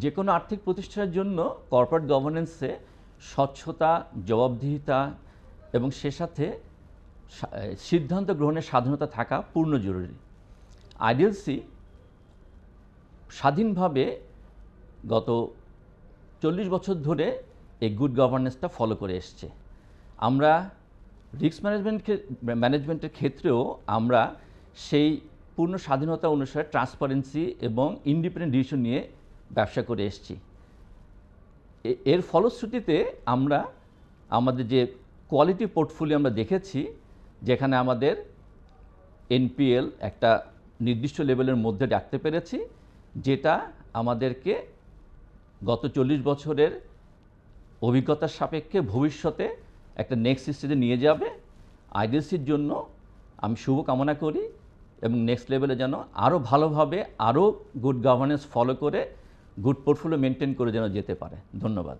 যে কোনো আর্থিক প্রতিষ্ঠানের জন্য কর্পোরেট গভর্নেন্সে স্বচ্ছতা, জবাবদিহিতা এবং সে সাথে সিদ্ধান্ত গ্রহণের স্বাধীনতা থাকা পূর্ণ জরুরি। আইডিএলসি স্বাধীনভাবে গত চল্লিশ বছর ধরে এই গুড গভর্নেন্সটা ফলো করে এসছে। আমরা রিস্ক ম্যানেজমেন্ট ম্যানেজমেন্টের ক্ষেত্রেও আমরা সেই পূর্ণ স্বাধীনতা অনুসারে ট্রান্সপারেন্সি এবং ইন্ডিপেন্ডেন্ট ডিসিশন নিয়ে ব্যবসা করে এসেছি। এর ফলশ্রুতিতে আমরা আমাদের যে কোয়ালিটি পোর্টফোলিও আমরা দেখেছি, যেখানে আমাদের এনপিএল একটা নির্দিষ্ট লেভেলের মধ্যে রাখতে পেরেছি, যেটা আমাদেরকে গত চল্লিশ বছরের অভিজ্ঞতার সাপেক্ষে ভবিষ্যতে একটা নেক্সট স্টেজে নিয়ে যাবে। আইডিএসির জন্য আমি শুভ কামনা করি এবং নেক্সট লেভেলে যেন আরও ভালোভাবে আরও গুড গভর্নেন্স ফলো করে গুড পোর্টফোলিও মেনটেন করে যেন যেতে পারে। ধন্যবাদ।